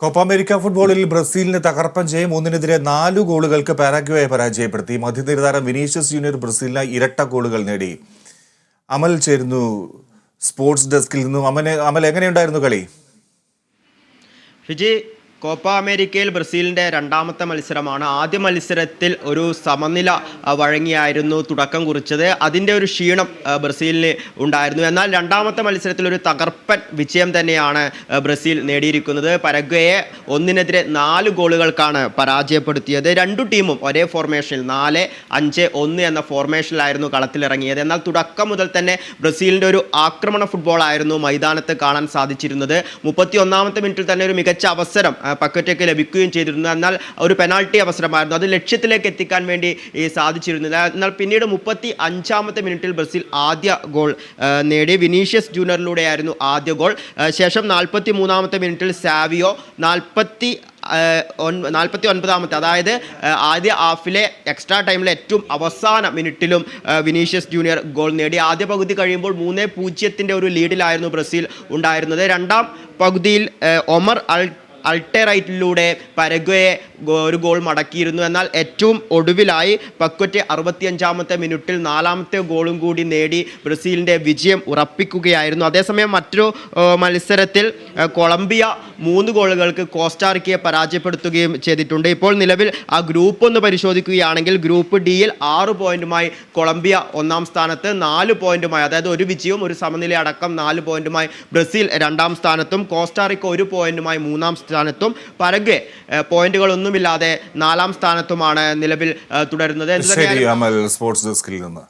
Copa America ഫുട്ബോളിൽ ബ്രസീലിന് തകർപ്പൻ ജയം ഒന്നിനെതിരെ നാലു ഗോളുകൾക്ക് പാരാഗ്വയെ പരാജയപ്പെടുത്തി. മധ്യനിര താരം വിനീഷ്യസ് ജൂനിയർ ബ്രസീലിന് ഇരട്ട ഗോളുകൾ നേടി. അമൽ ചേരുന്നു സ്പോർട്സ് ഡെസ്കിൽ നിന്നും. അമന് അമൽ എങ്ങനെയുണ്ടായിരുന്നു കളി? ഫിജി കോപ്പ അമേരിക്കയിൽ ബ്രസീലിന്റെ രണ്ടാമത്തെ മത്സരമാണ്. ആദ്യ മത്സരത്തിൽ ഒരു സമനില വഴങ്ങിയായിരുന്നു തുടക്കം കുറിച്ചത്. അതിന്റെ ഒരു ക്ഷീണം ബ്രസീലിന് ഉണ്ടായിരുന്നു. എന്നാൽ രണ്ടാമത്തെ മത്സരത്തിൽ ഒരു തകർപ്പൻ വിജയം തന്നെയാണ് ബ്രസീൽ നേടിയിരിക്കുന്നത്. പരഗ്വയെ ഒന്നിനെതിരെ നാല് ഗോളുകൾക്കാണ് പരാജയപ്പെടുത്തിയത്. രണ്ടു ടീമും ഒരേ ഫോർമേഷനിൽ നാല് അഞ്ച് ഒന്ന് എന്ന ഫോർമേഷനിലായിരുന്നു കളത്തിലിറങ്ങിയത്. എന്നാൽ തുടക്കം മുതൽ തന്നെ ബ്രസീലിന്റെ ഒരു ആക്രമണ ഫുട്ബോളായിരുന്നു മൈതാനത്ത് കാണാൻ സാധിച്ചിരുന്നത്. മുപ്പത്തി ഒന്നാമത്തെ മിനിറ്റിൽ തന്നെ ഒരു മികച്ച അവസരം ആ, പക്കറ്റയ്ക്ക് ലഭിക്കുകയും ചെയ്തിരുന്നു. എന്നാൽ ഒരു പെനാൾട്ടി അവസരമായിരുന്നു. അത് ലക്ഷ്യത്തിലേക്ക് എത്തിക്കാൻ വേണ്ടി സാധിച്ചിരുന്നില്ല. എന്നാൽ പിന്നീട് മുപ്പത്തി അഞ്ചാമത്തെ മിനിറ്റിൽ ബ്രസീൽ ആദ്യ ഗോൾ നേടി. വിനീഷ്യസ് ജൂനിയറിലൂടെയായിരുന്നു ആദ്യ ഗോൾ. ശേഷം നാൽപ്പത്തി മൂന്നാമത്തെ മിനിറ്റിൽ സാവിയോ നാൽപ്പത്തി നാൽപ്പത്തി ഒൻപതാമത്തെ അതായത് ആദ്യ ഹാഫിലെ എക്സ്ട്രാ ടൈമിലെ ഏറ്റവും അവസാന മിനിറ്റിലും വിനീഷ്യസ് ജൂനിയർ ഗോൾ നേടി. ആദ്യ പകുതി കഴിയുമ്പോൾ മൂന്ന് പൂജ്യത്തിന്റെ ഒരു ലീഡിലായിരുന്നു ബ്രസീൽ ഉണ്ടായിരുന്നത്. രണ്ടാം പകുതിയിൽ ഒമർ അൾ അൾട്ടറൈറ്റിലൂടെ പരഗ്വയെ ഒരു ഗോൾ മടക്കിയിരുന്നു. എന്നാൽ ഏറ്റവും ഒടുവിലായി പക്വറ്റ് അറുപത്തിയഞ്ചാമത്തെ മിനിറ്റിൽ നാലാമത്തെ ഗോളും കൂടി നേടി ബ്രസീലിന്റെ വിജയം ഉറപ്പിക്കുകയായിരുന്നു. അതേസമയം മറ്റൊരു മത്സരത്തിൽ കൊളംബിയ മൂന്ന് ഗോളുകൾക്ക് കോസ്റ്റാറിക്കയെ പരാജയപ്പെടുത്തുകയും ചെയ്തിട്ടുണ്ട്. ഇപ്പോൾ നിലവിൽ ആ ഗ്രൂപ്പ് ഒന്ന് പരിശോധിക്കുകയാണെങ്കിൽ ഗ്രൂപ്പ് ഡിയിൽ ആറ് പോയിന്റുമായി കൊളംബിയ ഒന്നാം സ്ഥാനത്ത് നാല് പോയിന്റുമായി അതായത് ഒരു വിജയവും ഒരു സമനില അടക്കം നാല് പോയിന്റുമായി ബ്രസീൽ രണ്ടാം സ്ഥാനത്തും കോസ്റ്റാറിക്ക ഒരു പോയിന്റുമായി മൂന്നാം സ്ഥാനത്തും പരഗ്വെ ഏഹ്, പോയിന്റുകളൊന്നുമില്ലാതെ നാലാം സ്ഥാനത്തുമാണ് നിലവിൽ തുടരുന്നത്. സ്പോർട്സ് ഡെസ്കിൽ നിന്ന്.